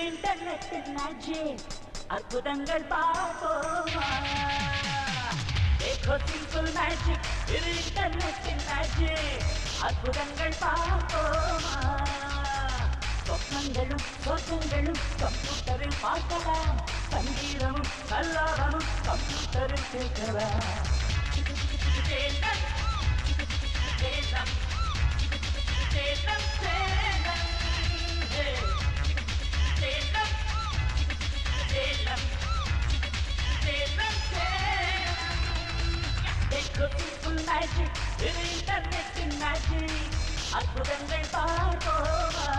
Internet magic அற்புதங்கள் பார்ப்போமா देखो सिंपल मैजिक இது இன்டர்நெட் மேஜிக் அற்புதங்கள் பார்ப்போமா சொப்னங்களும் சொர்க்கங்களும் கம்ப்யூட்டரில் பார்க்கலாம் சங்கீதமும் கல்லாரமும் கம்ப்யூட்டரில் கேட்கலாம் சேலம், சேலம், சேலம், இருக்கும் மேஜிக் இது இன்டர்நெட்டின் மேஜிக் அற்புதங்கள் பார்ப்போமா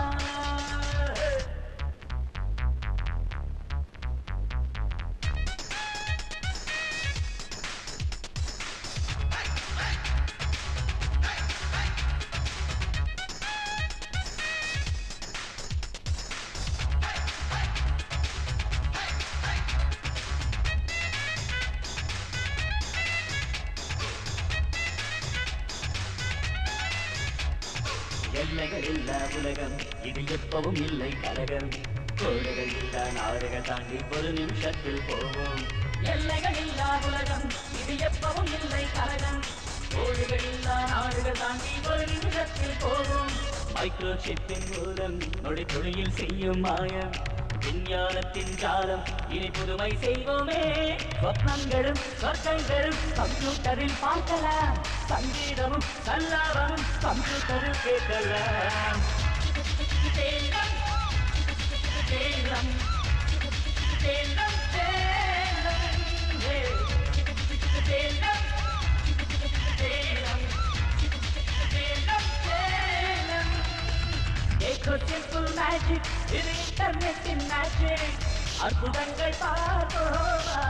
எல்லைகள் இல்லா உலகம் இது எப்பவும் இல்லை கலகம். கோடுகள் இல்லா நாடுகள் தாண்டி ஒரு நிமிஷத்தில் போவோம். எல்லைகள் இல்லா உலகம் இது எப்பவும் இல்லை கலகம். கோடுகள் இல்லா நாடுகள் தாண்டி ஒரு நிமிஷத்தில் போவோம். மைக்ரோ சிப்பின் மூலம் நொடி தொழில் செய்யும் மாயம். விஞ்ஞானத்தின் காலம். இனி புதுமை செய்வோமே. சொப்னங்களும் சொர்க்கங்களும் கம்ப்யூட்டரில் பார்க்கலாம். சங்கீதமும் சல்லாபமும் கம்ப்யூட்டரில் கேட்கலாம். தேங்கம் தேங்கம் தேங்கம். மேஜிக் இது இன்டர்நெட்டின் மேஜிக் அற்புதங்கள் பார்ப்போமா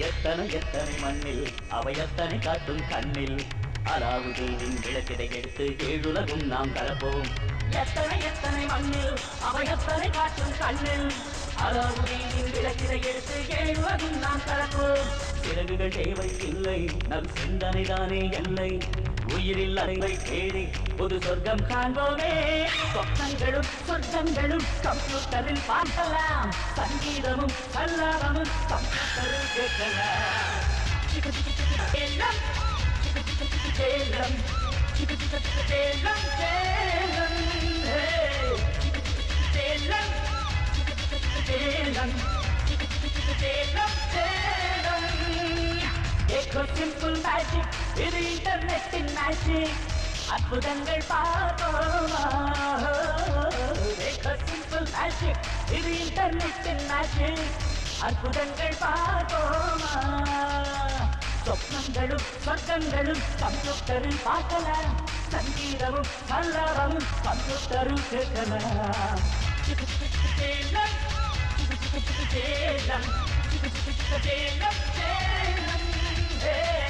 எத்தனை எத்தனை மண்ணில் அவை எத்தனை காட்டும் கண்ணில். அலாவுதீனின் விளக்கிடை எடுத்து ஏழுலகும் நாம் கலப்போம். எத்தனை எத்தனை மண்ணில் அவை எத்தனை காட்டும் கண்ணில். அலாவுதீனின் விளக்கிடை எடுத்து எழுவதும் நாம் கலப்போம். சிறகுகள் தேவை இல்லை நம் சிந்தனை தானே எல்லை. உயிரில் அறிவை தேடி ஒரு சொர்க்கம் காண்போமே. சொப்னங்களும் சொர்க்கங்களும் கம்ப்யூட்டரில் பார்க்கலாம். சங்கீதமும் கல்லாரமும் கம்ப்யூட்டரில் கேட்கலாம். சேலம் சேலம் சேலம் சேலம் சேலம் சேலம் சேலம் சேலம் simple magic இது இன்டர்நெட்டின் மேஜிக். அற்புதங்கள் பார்ப்போமா देखो இது இன்டர்நெட்டின் மேஜிக் அற்புதங்கள் பார்ப்போமா சொப்னங்களும் சொர்க்கங்களும் கம்ப்யூட்டரில் பார்க்கலாம் சங்கீதமும் மல்லவமும் கம்ப்யூட்டரில் கேட்கலாம் சேலம் சேலம் சேலம் சேலம்.